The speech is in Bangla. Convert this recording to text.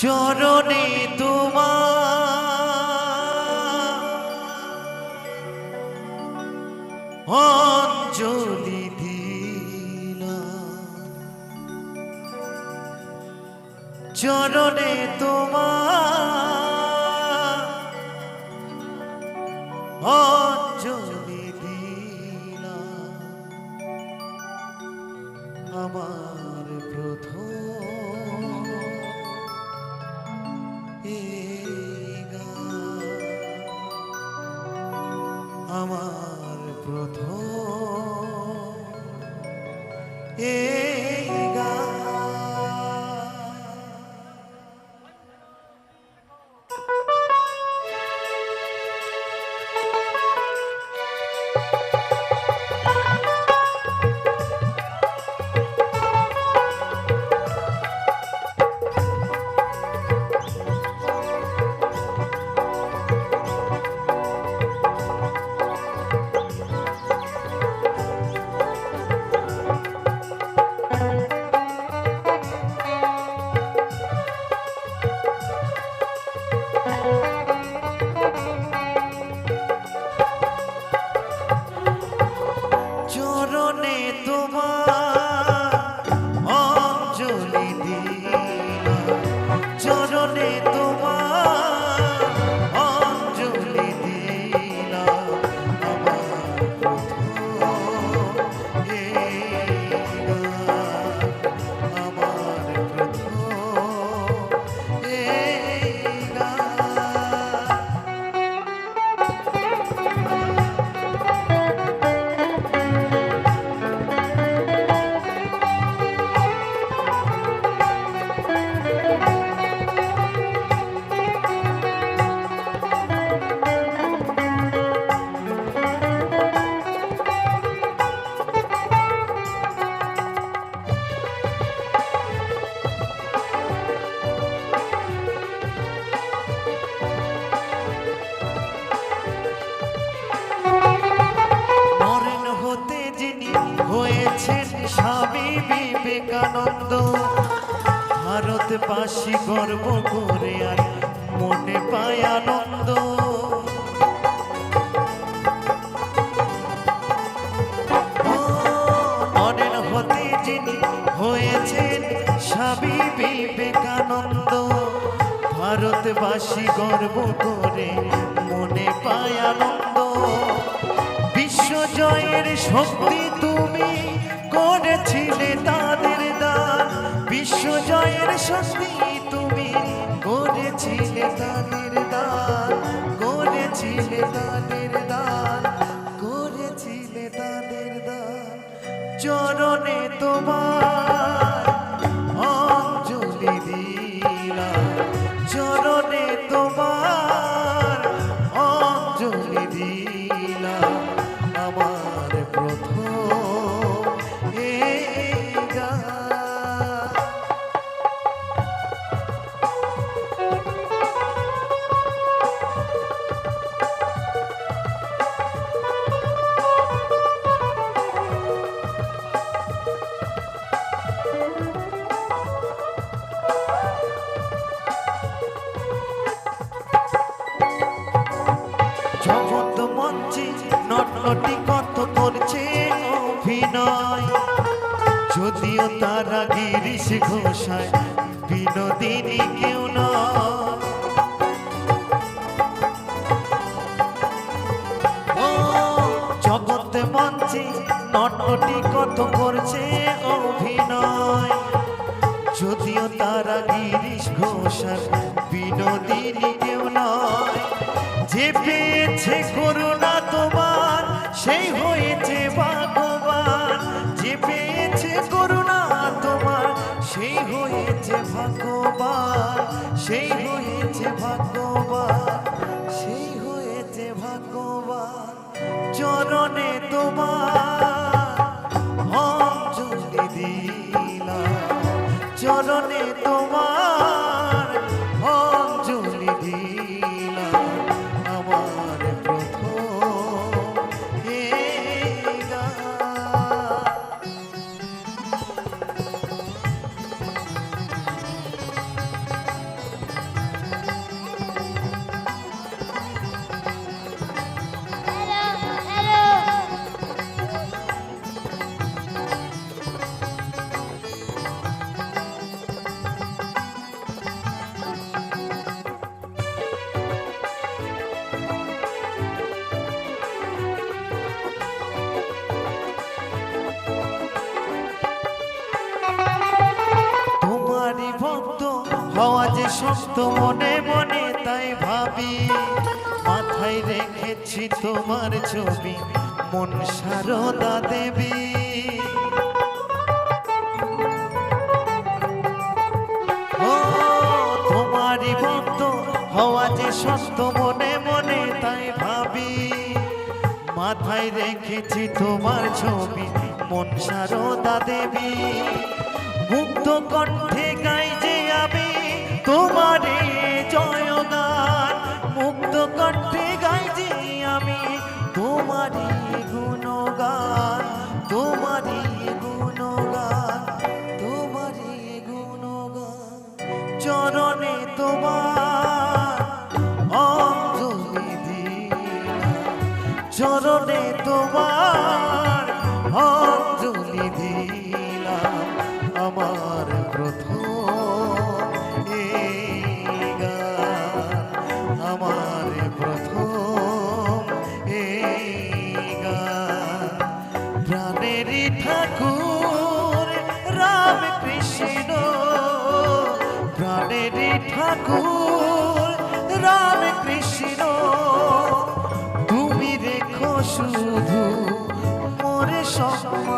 চরণে তোমার অঞ্জলি দিলাম। চরণে তোমার অঞ্জলি দিলাম। আমার প্রথম Yeah. তোমার ভারতবাসী গর্ব করে আর মনে পায় আনন্দ। মরেন হতে যিনি হয়েছেন স্বামী বিবেকানন্দ। ভারতবাসী গর্ব করে মনে পায় আনন্দ। বিশ্ব জয়ের শক্তি জয়ের শক্তি নটনটি কত করছে অভিনয়। যদিও তারা গিরিশ ঘোষায়, বিনোদিনী কেউ নয়। মঞ্চে কত করছে অভিনয়। যদিও তারা গিরিশ ঘোষাল বিনোদিনী কেউ নয়। যে পেয়েছে করুণা তোমার সেই হয়েছে ভাগ্যবান, যে পেয়েছে করুণা তোমার সেই হয়েছে ভাগ্যবান সেই হয়েছে ভাগ্যবান সেই হয়েছে ভাগ্যবান, চরণে তোমার অঞ্জলি দিলাম, চরণে তোমার হওয়া যে শক্ত মনে মনে, তাই ভাবি, মাথায় রেখেছি তোমার ছবি, মন সারদা দেবী। তোমারই ভক্ত, হওয়া যে সত্য মনে মনে, তাই ভাবি, মাথায় রেখেছি তোমার ছবি, মন সারদা দেবী। মুক্ত কণ্ঠে তোমারই গুণগান তোমারই গুণগান তোমারই গুণগান। চরণে তোমার অঞ্জলি দিলাম। চরণে তোমার অঞ্জলি শুধু ওরে সব